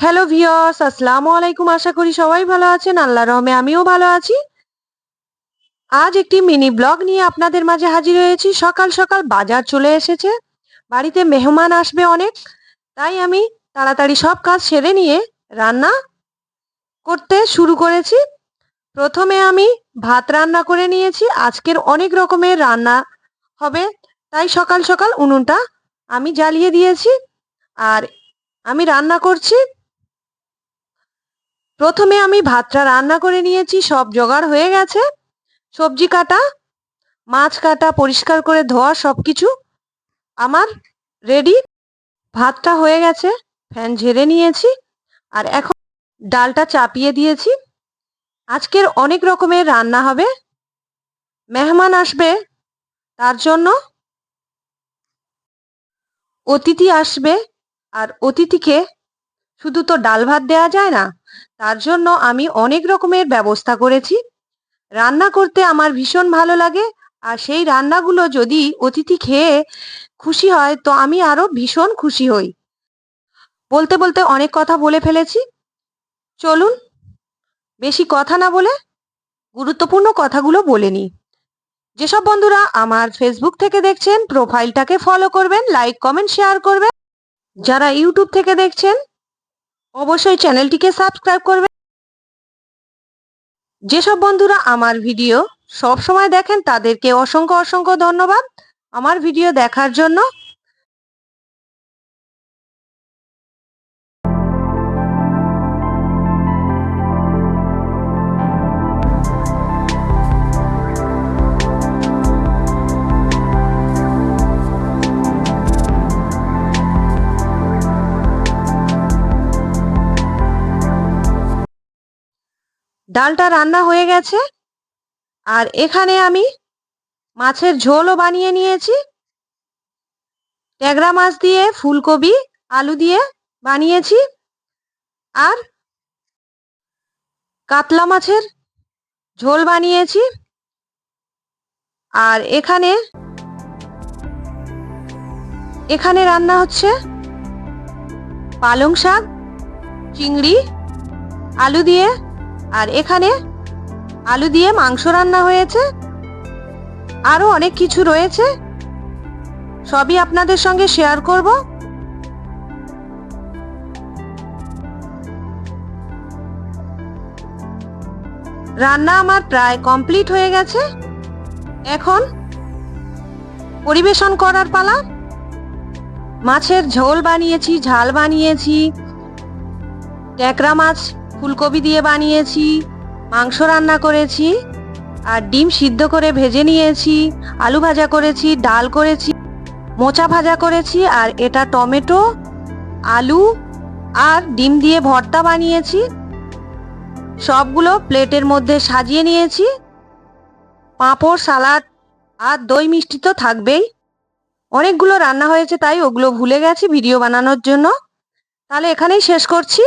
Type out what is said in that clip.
Hello viewers আসসালামু আলাইকুম আশা করি সবাই ভালো আছেন। আল্লাহ রহমে আমিও ভালো আছি। আজ একটি মিনি ব্লগ নিয়ে আপনাদের মাঝে হাজির হয়েছি। সকাল সকাল বাজার চলে এসেছে। বাড়িতে মেহমান আসবে অনেক। তাই আমি তাড়াতাড়ি সব কাজ সেরে নিয়ে রান্না করতে শুরু করেছি। প্রথমে আমি ভাত রান্না করে নিয়েছি। আজকের অনেক রকমের রান্না হবে। তাই সকাল সকাল উনুনটা আমি জ্বালিয়ে দিয়েছি। আর আমি রান্না করছি প্রথমে আমি ভাতটা রান্না করে নিয়েছি, সব জোগাড় হয়ে গেছে। সবজি কাটা, মাছ কাটা, পরিষ্কার করে ধোয়া সব কিছু আমার রেডি ভাতটা হয়ে গেছে ফ্যান ঝেড়ে নিয়েছি আর এখন ডালটা চাপিয়ে দিয়েছি। আজকের অনেক রকমের রান্না হবে। মেহমান আসবে, তার জন্য অতিথি আসবে আর অতিথিকে শুধু তো ডাল ভাত দেওয়া যায় না, তার জন্য আমি অনেক রকমের ব্যবস্থা করেছি। রান্না করতে আমার ভীষণ ভালো লাগে, আর সেই রান্নাগুলো যদি অতিথি খেয়ে খুশি হয়, তো আমি আরও ভীষণ খুশি হই। বলতে বলতে অনেক কথা বলে ফেলেছি। চলুন, বেশি কথা না বলে গুরুত্বপূর্ণ কথাগুলো বলে নিই। যেসব বন্ধুরা আমার ফেসবুক থেকে দেখছেন প্রোফাইলটাকে ফলো করবেন লাইক কমেন্ট শেয়ার করবেন। যারা ইউটিউব থেকে দেখছেন অবশ্যই চ্যানেলটিকে সাবস্ক্রাইব করবে। যেসব বন্ধুরা আমার ভিডিও সব সময় দেখেন তাদেরকে অসংখ্য অসংখ্য ধন্যবাদ। আমার ভিডিও দেখার জন্য ডালটা রান্না হয়ে গেছে। আর এখানে আমি মাছের ঝোলও বানিয়ে নিয়েছি। ট্যাংরা মাছ দিয়ে, ফুলকপি, আলু দিয়ে বানিয়েছি। আর কাতলা মাছের ঝোল বানিয়েছি। আর এখানে এখানে রান্না হচ্ছে পালং শাক, চিংড়ি, আলু দিয়ে আর এখানে আলু দিয়ে মাংস রান্না হয়েছে। আরও অনেক কিছু রয়েছে। সবই আপনাদের সঙ্গে শেয়ার করব। রান্না আমার প্রায় কমপ্লিট হয়ে গেছে। এখন পরিবেশন করার পালা। মাছের ঝোল বানিয়েছি, ঝাল বানিয়েছি। ট্যাকরা মাছ ফুলকপি দিয়ে বানিয়েছি, মাংস রান্না করেছি, আর ডিম সিদ্ধ করে ভেজে নিয়েছি, আলু ভাজা করেছি, ডাল করেছি, মোচা ভাজা করেছি, আর এটা টমেটো, আলু, আর ডিম দিয়ে ভর্তা বানিয়েছি। সবগুলো প্লেটের মধ্যে সাজিয়ে নিয়েছি। পাঁপড় সালাড আর দই মিষ্টি তো থাকবেই। অনেকগুলো রান্না হয়েছে, তাই ওগুলো ভুলে গেছি ভিডিও বানানোর জন্য। তাহলে এখানেই শেষ করছি।